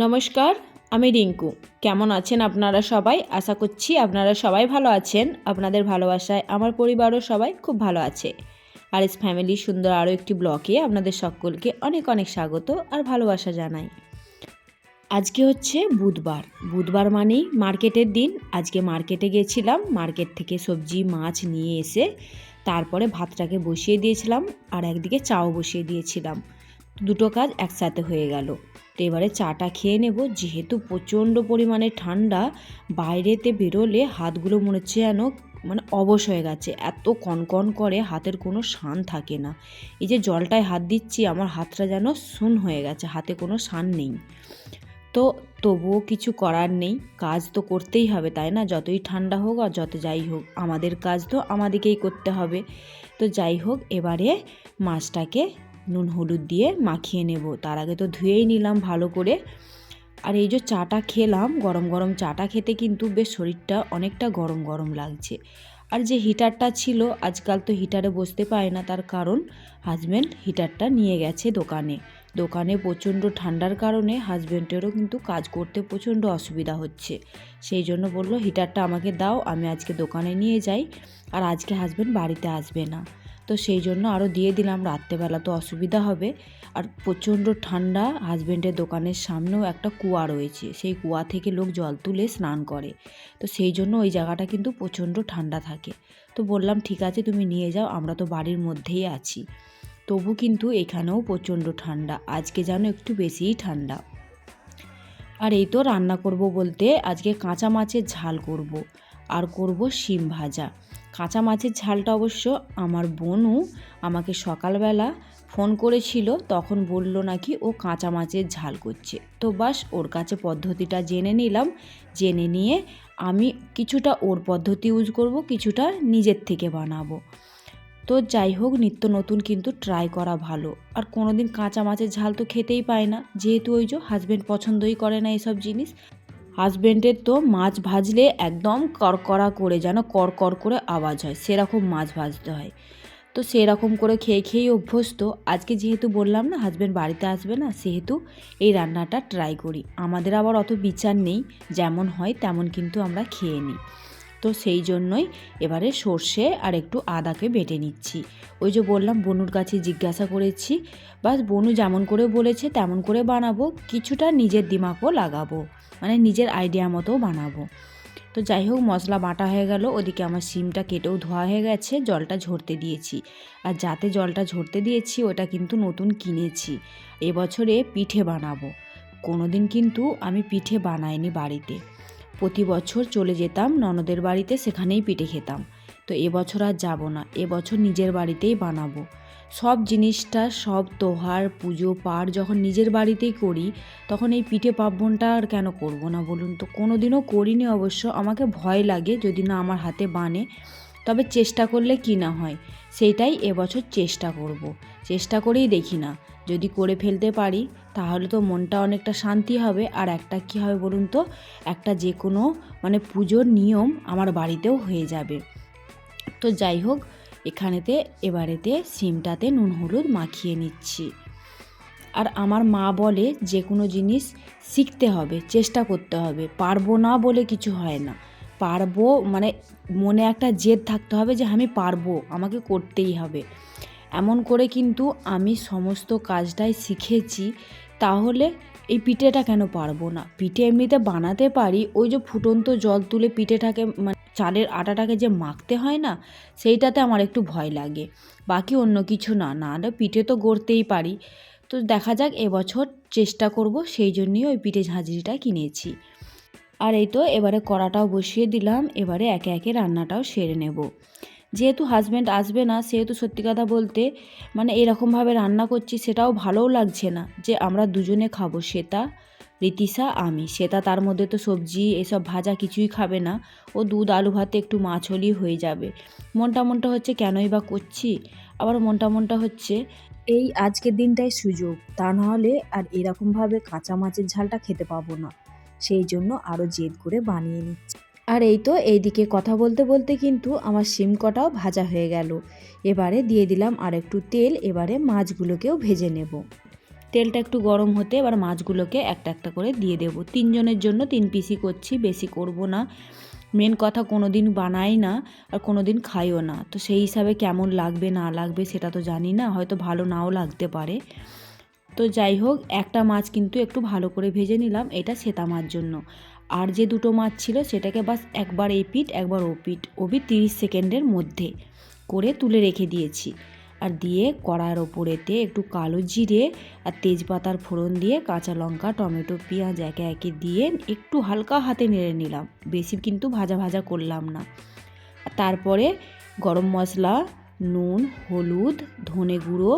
নমস্কার, আমি রিঙ্কু। কেমন আছেন আপনারা সবাই? আশা করছি আপনারা সবাই ভালো আছেন। আপনাদের ভালোবাসায় আমার পরিবারও সবাই খুব ভালো আছে। আর এস ফ্যামিলি সুন্দর আরও একটি ব্লকে আপনাদের সকলকে অনেক অনেক স্বাগত আর ভালোবাসা জানাই। আজকে হচ্ছে বুধবার। বুধবার মানেই মার্কেটের দিন। আজকে মার্কেটে গেছিলাম, মার্কেট থেকে সবজি, মাছ নিয়ে এসে তারপরে ভাতটাকে বসিয়ে দিয়েছিলাম আর একদিকে চাও বসিয়ে দিয়েছিলাম। দুটো কাজ একসাথে হয়ে গেল। তো এবারে চাটা খেয়ে নেব। যেহেতু প্রচণ্ড পরিমাণে ঠান্ডা, বাইরেতে বেরোলে হাতগুলো মনে হচ্ছে যেন মানে অবশ হয়ে গেছে। এত কনকন করে হাতের কোনো শান থাকে না। এই যে জলটায় হাত দিচ্ছি, আমার হাতটা যেন শূন হয়ে গেছে, হাতে কোনো শান নেই। তো তবুও কিছু করার নেই, কাজ তো করতেই হবে, তাই না? যতই ঠান্ডা হোক আর যত যাই হোক, আমাদের কাজ তো আমাদেরকেই করতে হবে। তো যাই হোক, এবারে মাছটাকে নুন হলুদ দিয়ে মাখিয়ে নেব। তার আগে তো ধুয়েই নিলাম ভালো করে। আর এই যে চাটা খেলাম, গরম গরম চাটা খেতে কিন্তু বেশ শরীরটা অনেকটা গরম গরম লাগছে। আর যে হিটারটা ছিল, আজকাল তো হিটারে বসতে পারে না, তার কারণ হাজব্যান্ড হিটারটা নিয়ে গেছে দোকানে। দোকানে প্রচণ্ড ঠান্ডার কারণে হাজব্যান্ডেরও কিন্তু কাজ করতে প্রচণ্ড অসুবিধা হচ্ছে। সেই জন্য বলল, হিটারটা আমাকে দাও, আমি আজকে দোকানে নিয়ে যাই। আর আজকে হাজব্যান্ড বাড়িতে আসবে না। তো সেই জন্য আরও দিয়ে দিলাম রাত্রেবেলা তো অসুবিধা হবে। আর প্রচণ্ড ঠান্ডা হাজব্যান্ডের দোকানের সামনেও একটা কুয়া রয়েছে। সেই কুয়া থেকে লোক জল তুলে স্নান করে। তো সেই জন্য ওই জায়গাটা কিন্তু প্রচণ্ড ঠান্ডা থাকে। তো বললাম, ঠিক আছে, তুমি নিয়ে যাও, আমরা তো বাড়ির মধ্যেই আছি। তবু কিন্তু এখানেও প্রচণ্ড ঠান্ডা। আজকে যেন একটু বেশিই ঠান্ডা। আর এই তো রান্না করব বলতে আজকে কাঁচা মাছের ঝাল করব। আর করব শিম ভাজা। কাঁচা মাছের ঝালটা অবশ্য আমার বোনও আমাকে সকালবেলা ফোন করেছিল, তখন বলল নাকি ও কাঁচা মাছের ঝাল করছে। তো বাস ওর কাছে পদ্ধতিটা জেনে নিলাম। জেনে নিয়ে আমি কিছুটা ওর পদ্ধতি ইউজ করব, কিছুটা নিজের থেকে বানাবো। তো যাই হোক, নিত্য নতুন কিন্তু ট্রাই করা ভালো। আর কোনো দিন কাঁচা মাছের ঝাল তো খেতেই পায় না। যেহেতু ওই যে হাজব্যান্ড পছন্দই করে না এসব জিনিস হাজব্যান্ডের তো মাছ ভাজলে একদম করকড়া করে যেন করকর করে আওয়াজ হয়, সেরকম মাছ ভাজতে হয়। তো সেরকম করে খেয়ে খেয়েই অভ্যস্ত। আজকে যেহেতু বললাম না হাজব্যান্ড বাড়িতে আসবে না, সেহেতু এই রান্নাটা ট্রাই করি। আমাদের আবার অত বিচার নেই, যেমন হয় তেমন কিন্তু আমরা খেয়ে নিই। তো সেই জন্যই এবারে সর্ষে আর একটু আদাকে বেটে নিচ্ছি। ওই যে বললাম, বনুর কাছে জিজ্ঞাসা করেছি, বাস বনু যেমন করে বলেছে তেমন করে বানাবো, কিছুটা নিজের দিমাগও লাগাবো মানে নিজের আইডিয়া মতো বানাবো। তো যাই হোক, মশলা বাটা হয়ে গেল, ওদিকে আমার সিমটা কেটেও ধোয়া হয়ে গেছে, জলটা ঝরতে দিয়েছি। আর যাতে জলটা ঝরতে দিয়েছি, ওটা কিন্তু নতুন কিনেছি। এবছরে পিঠে বানাবো। কোনো দিন কিন্তু আমি পিঠে বানাইনি বাড়িতে। প্রতি বছর চলে যেতাম, ননদের বাড়িতে সেখানেই পিঠে খেতাম। তো এবছর আর যাব না এবছর নিজের বাড়িতেই বানাবো। সব জিনিসটা, সব তোহার, পুজো পাঠ যখন নিজের বাড়িতেই করি, তখন এই পিঠে পার্বণটা আর কেন করব না বলুন তো? কোনো দিনও করিনি অবশ্য, আমাকে ভয় লাগে যদি না আমার হাতে বানে। তবে চেষ্টা করলে কি না হয়, সেইটাই এবছর চেষ্টা করব। চেষ্টা করেই দেখি না, যদি করে ফেলতে পারি। তাহলে তো মনটা অনেকটা শান্তি হবে। আর একটা কি হবে বলুন তো? একটা যে কোনো মানে পুজোর নিয়ম আমার বাড়িতেও হয়ে যাবে। তো যাই হোক, এখানেতে, এবারেতে সিমটাতে নুন হলুদ মাখিয়ে নিচ্ছি। আর আমার মা বলে যে কোনো জিনিস শিখতে হবে, চেষ্টা করতে হবে। পারব না বলে কিছু হয় না। পারব মানে মনে একটা জেদ থাকতে হবে যে আমি পারব, আমাকে করতেই হবে। এমন করে কিন্তু আমি সমস্ত কাজটাই শিখেছি, তাহলে এই পিঠেটা কেন পারব না? পিঠে এমনিতে বানাতে পারি, ওই যে ফুটন্ত জল তুলে পিঠেটাকে মানে চালের আটাটাকে যে মাখতে হয় না, সেইটাতে আমার একটু ভয় লাগে। বাকি অন্য কিছু না না পিঠে তো গড়তেই পারি। তো দেখা যাক, এবছর চেষ্টা করব সেই জন্যই ওই পিঠে ঝাঁঝরিটা কিনেছি। আর এই তো, এবারে কড়াটাও বসিয়ে দিলাম, এবারে একে একে রান্নাটাও সেরে নেব। যেহেতু হাজব্যান্ড আসবে না, সেহেতু সত্যি কথা বলতে মানে এরকমভাবে রান্না করছি সেটাও ভালোও লাগছে না। যে আমরা দুজনে খাব, শ্বেতা, রীতিশা, আমি। শ্বেতা তার মধ্যে তো সবজি, এসব ভাজা কিছুই খাবে না। ও দুধ, আলু, ভাতে একটু মাছ হলেই হয়ে যাবে। মনটা মনটা হচ্ছে কেনই বা করছি? আবার মনটা মনটা হচ্ছে এই আজকের দিনটাই সুযোগ। তা নাহলে আর এরকমভাবে কাঁচা মাছের ঝালটা খেতে পাবো না। সেই জন্য আরও জেদ করে বানিয়ে নিচ্ছি। আর এই তো এইদিকে কথা বলতে বলতে কিন্তু আমার শিম কটাও ভাজা হয়ে গেল। এবারে দিয়ে দিলাম আর একটু তেল, এবারে মাছগুলোকেও ভেজে নেব। তেলটা একটু গরম হতে এবার মাছগুলোকে একটা একটা করে দিয়ে দেব। তিনজনের জন্য তিন পিসি করছি, বেশি করব না। মেন কথা কোনো দিন বানাই না আর কোনো দিন খাইও না। তো সেই হিসাবে কেমন লাগবে, না লাগবে সেটা তো জানি না, হয়তো ভালো নাও লাগতে পারে। তো যাই হোক, একটা মাছ কিন্তু একটু ভালো করে ভেজে নিলাম, এটা সেতা মাছ জন্য। আর যে দুটো মাছ ছিল সেটাকে বাস একবার এই পিঠ, একবার ও পিঠ। ওবি তিরিশ সেকেন্ডের মধ্যে করে তুলে রেখে দিয়েছি। আর দিয়ে কড়ার ওপরেতে একটু কালো জিরে আর তেজপাতার ফোড়ন দিয়ে কাঁচা লঙ্কা, টমেটো, পেঁয়াজ একে একে দিয়ে একটু হালকা হাতে নেড়ে নিলাম। বেশি কিন্তু ভাজা ভাজা করলাম না। তারপরে গরম মশলা, নুন, হলুদ, ধনে গুঁড়ো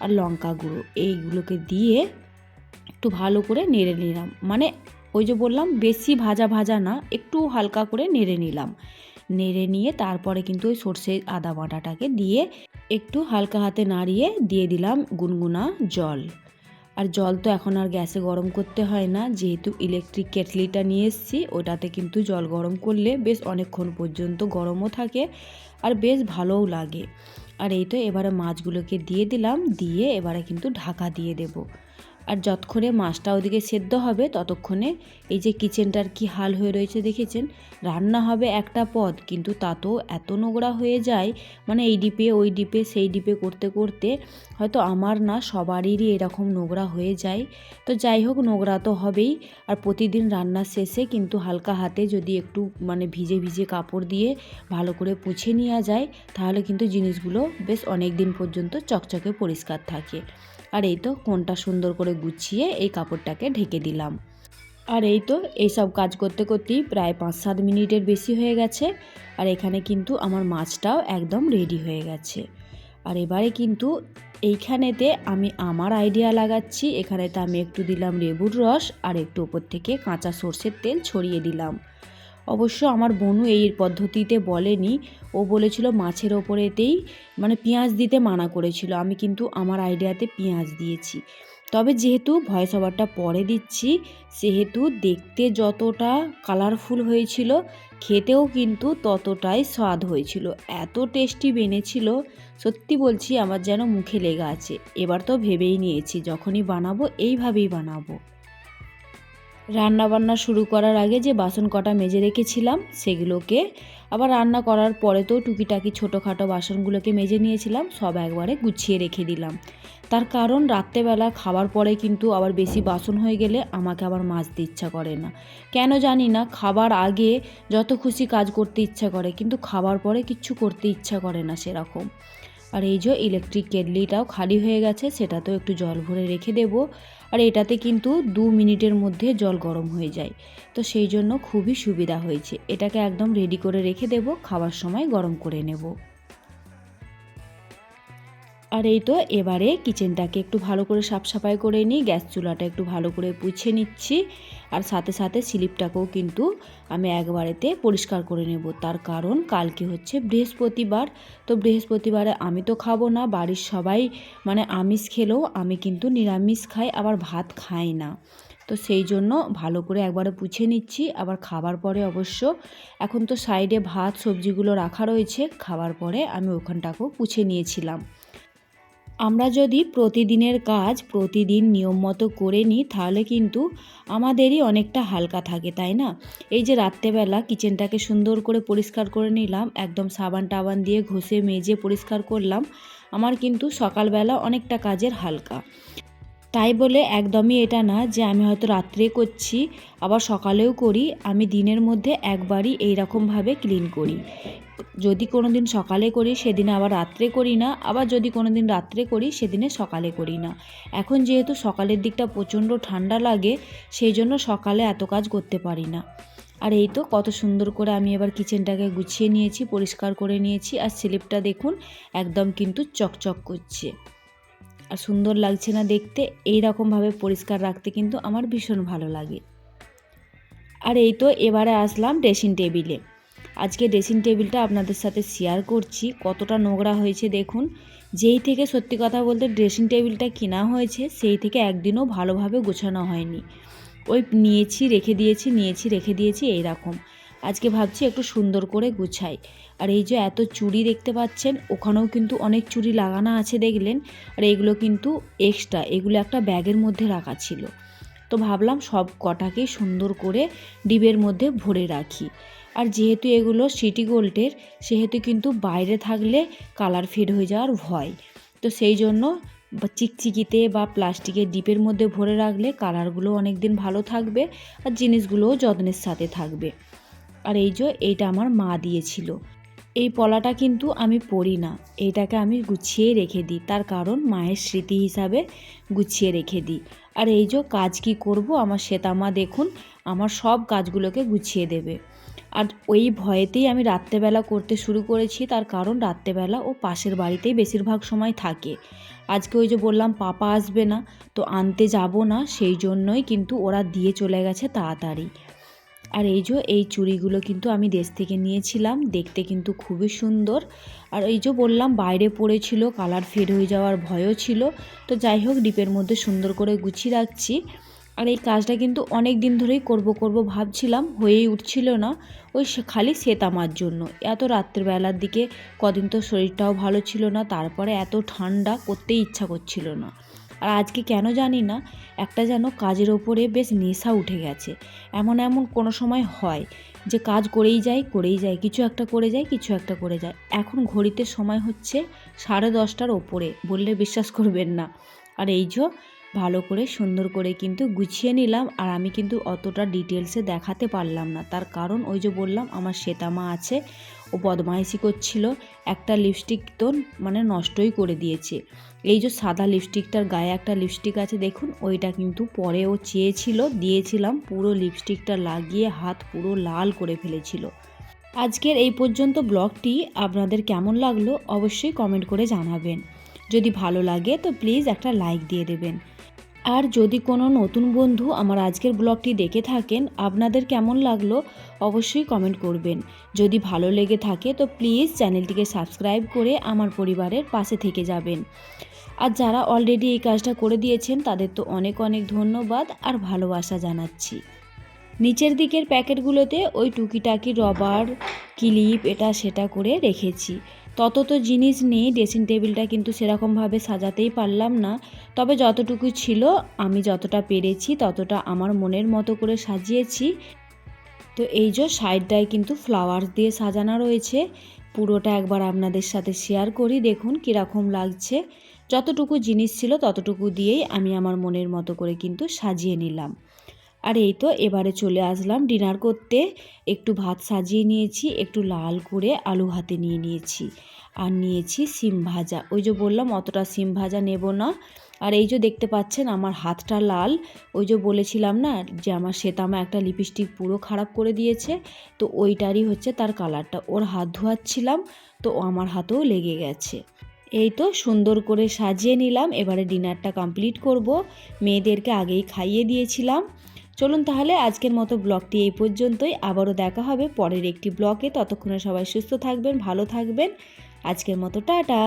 আর লঙ্কা গুঁড়ো, এইগুলোকে দিয়ে একটু ভালো করে নেড়ে নিলাম। মানে ওই যে বললাম, বেশি ভাজা ভাজা না, একটু হালকা করে নেড়ে নিলাম। নেড়ে নিয়ে তারপরে কিন্তু ওই সর্ষে আদা বাটাটাকে দিয়ে একটু হালকা হাতে নাড়িয়ে দিয়ে দিলাম গুনগুনা জল। আর জল তো এখন আর গ্যাসে গরম করতে হয় না, যেহেতু ইলেকট্রিক কেটলিটা নিয়ে এসেছি, ওটাতে কিন্তু জল গরম করলে বেশ অনেকক্ষণ পর্যন্ত গরমও থাকে আর বেশ ভালোও লাগে। আর এই তো এবারে মাছগুলোকে দিয়ে দিলাম, দিয়ে এবারে কিন্তু ঢাকা দিয়ে দেবো। আর যতক্ষণে মাছটা ওদিকে সেদ্ধ হবে, ততক্ষণে এই যে কিচেনটার কি হাল হয়ে রয়েছে দেখেছেন? রান্না হবে একটা পদ, কিন্তু তাতেও এত নোংরা হয়ে যায় মানে এই ডিপে, ওই ডিপে, সেই ডিপে করতে করতে হয়তো আমার না সবারই এরকম নোংরা হয়ে যায়। তো যাই হোক, নোংরা তো হবেই, আর প্রতিদিন রান্নার শেষে কিন্তু হালকা হাতে যদি একটু মানে ভিজে ভিজে কাপড় দিয়ে ভালো করে পুছে নেওয়া যায়, তাহলে কিন্তু জিনিসগুলো বেশ অনেক দিন পর্যন্ত চকচকে পরিষ্কার থাকে। আর এই তো কোনটা সুন্দর করে গুছিয়ে এই কাপড়টাকে ঢেকে দিলাম। আর এই তো এইসব কাজ করতে করতেই প্রায় পাঁচ সাত মিনিটের বেশি হয়ে গেছে আর এখানে কিন্তু আমার মাছটাও একদম রেডি হয়ে গেছে। আর এবারে কিন্তু এইখানেতে আমি আমার আইডিয়া লাগাচ্ছি, এখানেতে আমি একটু দিলাম লেবুর রস আর একটু ওপর থেকে কাঁচা সর্ষের তেল ছড়িয়ে দিলাম। অবশ্য আমার বনু এই পদ্ধতিতে বলেনি। ও বলেছিল মাছের ওপরেতেই মানে পেঁয়াজ দিতে মানা করেছিল। আমি কিন্তু আমার আইডিয়াতে পেঁয়াজ দিয়েছি। তবে যেহেতু ভয়েস ওভারটা পরে দিচ্ছি, সেহেতু দেখতে যতটা কালারফুল হয়েছিল, খেতেও কিন্তু ততটাই স্বাদ হয়েছিল। এত টেস্টি বেনেছিল, সত্যি বলছি আমার যেন মুখে লেগে আছে। এবার তো ভেবেই নিয়েছি, যখনই বানাবো, এইভাবেই বানাবো। রান্না বান্না শুরু করার আগে যে বাসন কটা মেজে রেখেছিলাম, সেগুলোকে আবার রান্না করার পরে তো টুকিটাকি ছোটোখাটো বাসনগুলোকে মেজে নিয়েছিলাম, সব একবারে গুছিয়ে রেখে দিলাম। তার কারণ রাত্রেবেলা খাবার পরে কিন্তু আবার বেশি বাসন হয়ে গেলে আমাকে আবার মাজতে ইচ্ছা করে না। কেন জানি না, খাবার আগে যত খুশি কাজ করতে ইচ্ছা করে, কিন্তু খাবার পরে কিচ্ছু করতে ইচ্ছা করে না সেরকম। আর এই যে ইলেকট্রিক কেটলিটাও খালি হয়ে গেছে, সেটাতেও একটু জল ভরে রেখে দেব। আর এটাতে কিন্তু দু মিনিটের মধ্যে জল গরম হয়ে যায়। তো সেই জন্য খুবই সুবিধা হয়েছে। এটাকে একদম রেডি করে রেখে দেব খাওয়ার সময় গরম করে নেব। আর এই তো এবারে কিচেনটাকে একটু ভালো করে সাফ সাফাই করে নিই, গ্যাস চুলাটা একটু ভালো করে পুছে নিচ্ছি। আর সাথে সাথে স্লিপটাকেও কিন্তু আমি একবারেতে পরিষ্কার করে নেব। তার কারণ কালকে হচ্ছে বৃহস্পতিবার। তো বৃহস্পতিবারে আমি তো খাব না, বাড়ির সবাই মানে আমিষ খেলেও আমি কিন্তু নিরামিষ খাই, আবার ভাত খাই না। তো সেই জন্য ভালো করে একবারে পুছে নিচ্ছি, আবার খাবার পরে অবশ্য। এখন তো সাইডে ভাত, সবজিগুলো রাখা রয়েছে, খাবার পরে আমি ওখানটাকেও পুছে নিয়েছিলাম। আমরা যদি প্রতিদিনের কাজ প্রতিদিন নিয়ম মতো করে নিই, তাহলে কিন্তু আমাদেরই অনেকটা হালকা থাকে, তাই না? এই যে রাত্রেবেলা কিচেনটাকে সুন্দর করে পরিষ্কার করে নিলাম, একদম সাবান টাবান দিয়ে ঘষে, মেজে পরিষ্কার করলাম, আমার কিন্তু সকালবেলা অনেকটা কাজের হালকা। তাই বলে একদমই এটা না যে আমি হয়তো রাত্রে করছি, আবার সকালেও করি। আমি দিনের মধ্যে একবারই এই রকমভাবে ক্লিন করি। যদি কোনো দিন সকালে করি, সেদিনে আবার রাত্রে করি না। আবার যদি কোনো দিন রাত্রে করি, সেদিনে সকালে করি না। এখন যেহেতু সকালের দিকটা প্রচণ্ড ঠান্ডা লাগে, সেই জন্য সকালে এত কাজ করতে পারি না। আর এই তো কত সুন্দর করে আমি এবার কিচেনটাকে গুছিয়ে নিয়েছি, পরিষ্কার করে নিয়েছি। আর স্লিপটা দেখুন, একদম কিন্তু চকচক করছে। আর সুন্দর লাগছে না দেখতে এই রকমভাবে পরিষ্কার রাখতে কিন্তু আমার ভীষণ ভালো লাগে। আর এই তো এবারে আসলাম ড্রেসিং টেবিলে আজকে ড্রেসিং টেবিলটা আপনাদের সাথে শেয়ার করছি, কতটা নোংরা হয়েছে দেখুন। যেই থেকে সত্যি কথা বলতে ড্রেসিং টেবিলটা কেনা হয়েছে, সেই থেকে একদিনও ভালোভাবে গোছানো হয়নি। ওই নিয়েছি, রেখে দিয়েছি, নিয়েছি, রেখে দিয়েছি এই রকম আজকে ভাবছি একটু সুন্দর করে গুছাই। আর এই যে এত চুড়ি দেখতে পাচ্ছেন, ওখানেও কিন্তু অনেক চুড়ি লাগানো আছে দেখলেন। আর এগুলো কিন্তু এক্সট্রা এগুলো একটা ব্যাগের মধ্যে রাখা ছিল। তো ভাবলাম সব কটাকে সুন্দর করে ডিবের মধ্যে ভরে রাখি। আর যেহেতু এগুলো সিটি গোল্ডের সেহেতু কিন্তু বাইরে থাকলে কালার ফেড হয়ে যাওয়ার ভয়। তো সেই জন্য চিকচিকিতে বা প্লাস্টিকের ডিপের মধ্যে ভরে রাখলে কালারগুলো অনেক দিন ভালো থাকবে আর জিনিসগুলোও যত্নের সাথে থাকবে। আর এই যে এইটা আমার মা দিয়েছিল। এই পলাটা কিন্তু আমি পরি না। এইটাকে আমি গুছিয়ে রেখে দিই। তার কারণ মায়ের স্মৃতি হিসাবে গুছিয়ে রেখে দিই। আর এই যে কাজ কি করব আমার শ্বেতামা দেখুন, আমার সব কাজগুলোকে গুছিয়ে দেবে। আর ওই ভয়েতেই আমি রাত্রেবেলা করতে শুরু করেছি। তার কারণ রাত্রেবেলা ও পাশের বাড়িতেই বেশিরভাগ সময় থাকে। আজকে ওই যে বললাম, পাপা আসবে না, তো আনতে যাব না। সেই জন্যই কিন্তু ওরা দিয়ে চলে গেছে তাড়াতাড়ি। আর এই যে, এই চুড়িগুলো কিন্তু আমি দেশ থেকে নিয়েছিলাম, দেখতে কিন্তু খুবই সুন্দর। আর এই যে বললাম, বাইরে পড়েছিল, কালার ফেড হয়ে যাওয়ার ভয়ও ছিল। তো যাই হোক, ডিপের মধ্যে সুন্দর করে গুছিয়ে রাখছি। আর এই কাজটা কিন্তু অনেক দিন ধরেই করব করব ভাবছিলাম, হয়েই উঠছিল না। ওই খালি সেতামার জন্য। এত রাত্রিবেলার দিকে, কদিন তো শরীরটাও ভালো ছিল না, তারপরে এত ঠান্ডা, করতেই ইচ্ছা করছিল না। আর আজকে কেন জানি না, একটা যেন কাজের ওপরে বেশ নেশা উঠে গেছে। এমন এমন কোনো সময় হয় যে কাজ করেই যাই করেই যাই, কিছু একটা করে যায় কিছু একটা করে যায় এখন ঘড়িতে সময় হচ্ছে সাড়ে দশটার ওপরে, বললে বিশ্বাস করবেন না। আর এই যে ভালো করে, সুন্দর করে কিন্তু গুছিয়ে নিলাম আর আমি কিন্তু অতটা ডিটেলসে দেখাতে পারলাম না। তার কারণ ওই যে বললাম, আমার শ্বেতামা আছে ও বদমাইশি করছিল। একটা লিপস্টিক তো মানে নষ্টই করে দিয়েছে। এই যে সাদা লিপস্টিকটার গায়ে একটা লিপস্টিক আছে দেখুন, ওইটা কিন্তু পরে ও চেয়েছিল, দিয়েছিলাম, পুরো লিপস্টিকটা লাগিয়ে হাত পুরো লাল করে ফেলেছিল। আজকের এই পর্যন্ত ব্লগটি আপনাদের কেমন লাগল অবশ্যই কমেন্ট করে জানাবেন। যদি ভালো লাগে তো প্লিজ একটা লাইক দিয়ে দেবেন। আর যদি কোনো নতুন বন্ধু আমার আজকের ব্লগটি দেখে থাকেন, আপনাদের কেমন লাগল অবশ্যই কমেন্ট করবেন। যদি ভালো লেগে থাকে তো প্লিজ চ্যানেলটিকে সাবস্ক্রাইব করে আমার পরিবারের পাশে থেকে যাবেন। আর যারা অলরেডি এই কাজটা করে দিয়েছেন, তাদের তো অনেক অনেক ধন্যবাদ আর ভালোবাসা জানাচ্ছি। নিচের দিকের প্যাকেটগুলোতে ওই টুকিটাকি রবার ক্লিপ এটা সেটা করে রেখেছি। তত তো জিনিস নেই ড্রেসিং টেবিলটা কিন্তু সেরকমভাবে সাজাতেই পারলাম না। তবে যতটুকু ছিল, আমি যতটা পেরেছি, ততটা আমার মনের মতো করে সাজিয়েছি। তো এই যে সাইডটায় কিন্তু ফ্লাওয়ার্স দিয়ে সাজানো রয়েছে, পুরোটা একবার আপনাদের সাথে শেয়ার করি, দেখুন কীরকম লাগছে। যতটুকু জিনিস ছিল, ততটুকু দিয়েই আমি আমার মনের মতো করে কিন্তু সাজিয়ে নিলাম। আর এই তো এবারে চলে আসলাম ডিনার করতে। একটু ভাত সাজিয়ে নিয়েছি, একটু লাল করে আলু হাতে নিয়ে নিয়েছি আর নিয়েছি সিম ভাজা। ওই যে বললাম, অতটা সিম ভাজা নেব না। আর এই যে দেখতে পাচ্ছেন, আমার হাতটা লাল। ওই যে বলেছিলাম না, যে আমার শ্বেতামা একটা লিপস্টিক পুরো খারাপ করে দিয়েছে, তো ওইটারই হচ্ছে তার কালারটা। ওর হাত ধোয়াচ্ছিলাম, তো আমার হাতেও লেগে গেছে। এই তো সুন্দর করে সাজিয়ে নিলাম। এবারে ডিনারটা কমপ্লিট করব। মেয়েদেরকে আগেই খাইয়ে দিয়েছিলাম। চলুন তাহলে আজকের মতো ব্লগটি এই পর্যন্তই। আবারও দেখা হবে পরের একটি ব্লগে। ততক্ষণে সবাই সুস্থ থাকবেন, ভালো থাকবেন। আজকের মতো টাটা।